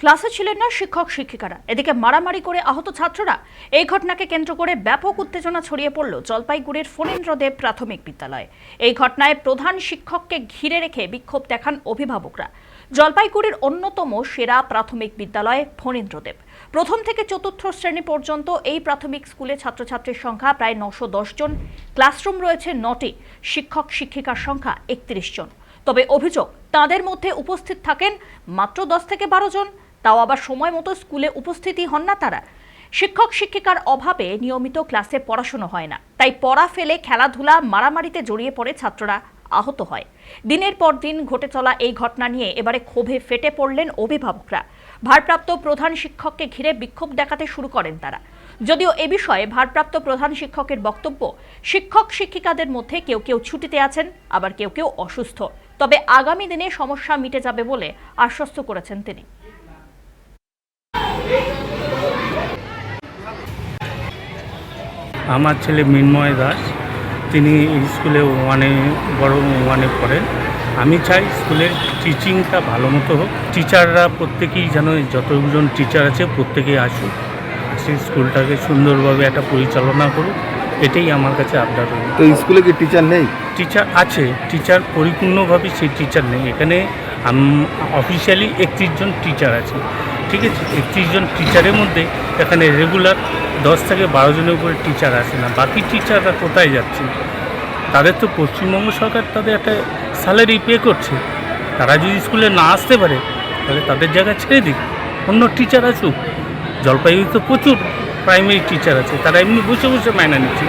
ক্লাসে ছিলেন না শিক্ষক শিক্ষিকারা। এদিকে মারামারি করে আহত ছাত্ররা এই ঘটনাকে কেন্দ্র করে ব্যাপক উত্তেজনা ছড়িয়ে পড়ল জলপাইগুড়ির ফণীন্দ্রদেব প্রাথমিক বিদ্যালয়ে। এই ঘটনায় প্রধান শিক্ষককে ঘিরে রেখে বিক্ষোভ দেখান অভিভাবকরা। জলপাইগুড়ির অন্যতম সেরা প্রাথমিক বিদ্যালয় ফণীন্দ্রদেব প্রথম থেকে চতুর্থ শ্রেণি পর্যন্ত এই প্রাথমিক স্কুলে ছাত্রছাত্রীর সংখ্যা প্রায় নশো জন। ক্লাসরুম রয়েছে নটি, শিক্ষক শিক্ষিকার সংখ্যা একত্রিশ জন। তবে অভিযোগ, তাদের মধ্যে উপস্থিত থাকেন মাত্র দশ থেকে বারো জন। তাও আবার সময় মতো স্কুলে উপস্থিতই হন না তারা। শিক্ষক, শিক্ষিকার অভাবে নিয়মিত ক্লাসে পড়াশোনা হয় না। তাই পড়া ফেলে খেলাধুলা, মারামারিতে জড়িয়ে পড়ে ছাত্ররা আহত হয়। দিনের পর দিন ঘটে চলা এই ঘটনা নিয়ে এবারে ক্ষোভে ফেটে পড়লেন অভিভাবকরা। ভারপ্রাপ্ত প্রধান শিক্ষককে ঘিরে বিক্ষোভ দেখাতে শুরু করেন তারা। যদিও এ বিষয়ে ভারপ্রাপ্ত প্রধান শিক্ষকের বক্তব্য, শিক্ষক, শিক্ষিকাদের মধ্যে কেউ কেউ ছুটিতে আছেন, আবার কেউ কেউ অসুস্থ। তবে আগামী দিনে সমস্যা মিটে যাবে বলে আশ্বস্ত করেছেন তিনি। আমার ছেলে মিন্ময় দাস তিনি স্কুলে ওয়ানে বড় ওয়ানে পড়েন। আমি চাই স্কুলের টিচিংটা ভালো মতো হোক। টিচাররা প্রত্যেকেই যেন যতজন টিচার আছে প্রত্যেকেই আসুক। আসে স্কুলটাকে সুন্দরভাবে একটা পরিচালনা করুক। এটাই আমার কাছে আবদার। রইল তো স্কুলে কি টিচার নেই? টিচার আছে। টিচার পরিপূর্ণভাবে সেই টিচার নেই। এখানে অফিসিয়ালি একত্রিশ জন টিচার আছে। ঠিক আছে? একত্রিশ জন টিচারের মধ্যে এখানে রেগুলার দশ থেকে বারো জনের উপরে টিচার আসে না। বাকি টিচাররা কোথায় যাচ্ছে? তাদের তো পশ্চিমবঙ্গ সরকার তাদের একটা স্যালারি পে করছে। তারা যদি স্কুলে না আসতে পারে, তাহলে তাদের জায়গা ছেড়ে দিক। অন্য টিচার আসুক। জলপাইগুড়ি তো প্রচুর প্রাইমারি টিচার আছে। তারা এমনি বসে বসে মায়না নিচ্ছে।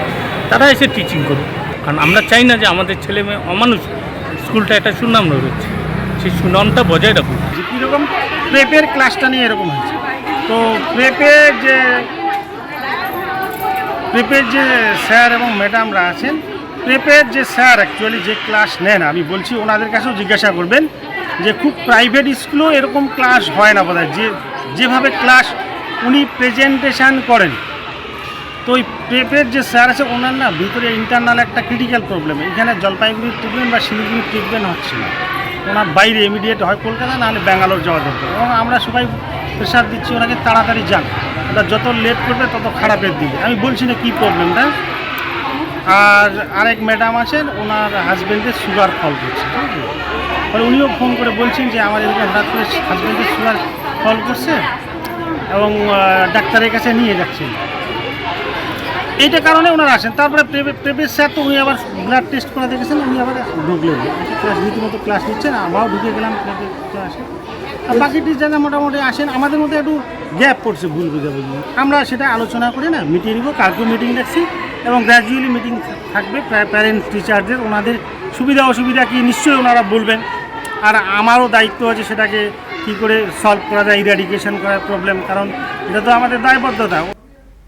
তারা এসে টিচিং করুক। কারণ আমরা চাই না যে আমাদের ছেলে মেয়ে অমানুষ স্কুলটা একটা সুনাম রয়েছে সেই সুনামটা বজায় রাখুক। যে কীরকম প্রেপের ক্লাসটা নিয়ে এরকম হয়েছে। তো প্রেপের যে প্রেপের যে স্যার এবং ম্যাডামরা আছেন প্রেপের যে স্যার অ্যাকচুয়ালি যে ক্লাস নেন, আমি বলছি ওনাদের কাছেও জিজ্ঞাসা করবেন যে খুব প্রাইভেট স্কুলেও এরকম ক্লাস হয় না বোধহয়। যে, যেভাবে ক্লাস উনি প্রেজেন্টেশন করেন, তো ওই প্রেপের যে স্যার আছে, ওনার না ভিতরে ইন্টারনাল একটা ক্রিটিক্যাল প্রবলেম এখানে জলপাইগুড়ির ট্রিটমেন্ট বা শিলিগুড়ির ট্রিটমেন্ট হচ্ছে না। ওনার বাইরে ইমিডিয়েট হয় কলকাতা, নাহলে ব্যাঙ্গালোর যাওয়া দরকার এবং আমরা সবাই প্রেশার দিচ্ছি ওনাকে তাড়াতাড়ি যান। ওটা যত লেট করবে, তত খারাপের দিকে। আমি বলছি না কী প্রবলেমটা আর আরেক ম্যাডাম আছেন, ওনার হাজব্যান্ডের সুগার ফল করছে, ঠিক আছে? উনিও ফোন করে বলছেন যে আমার এদিকে হঠাৎ করে হাজব্যান্ডের সুগার ফল করছে এবং ডাক্তারের কাছে নিয়ে যাচ্ছেন। এইটা কারণে ওনারা আসেন। তারপরে প্রেপের স্যার তো উনি আবার ব্লাড টেস্ট করে দেখেছেন, উনি আবার ঢুকলেন। ক্লাস রীতিমতো ক্লাস নিচ্ছেন আমরাও ঢুকে গেলাম প্রেপে আসে। আর বাকি টিচাররা মোটামুটি আসেন, আমাদের মধ্যে একটু গ্যাপ পড়ছে ভুল বুঝাবুঝি। আমরা সেটা আলোচনা করে না, মিটিয়ে নিব কালকেও মিটিং রাখছি এবং গ্র্যাজুয়ালি মিটিং থাকবে প্যারেন্টস টিচারদের ওনাদের সুবিধা অসুবিধা কি নিশ্চয়ই ওনারা বলবেন। আর আমারও দায়িত্ব আছে সেটাকে কী করে সলভ করা যায় ইরাডিকেশন করার প্রবলেম কারণ এটা তো আমাদের দায়বদ্ধতা।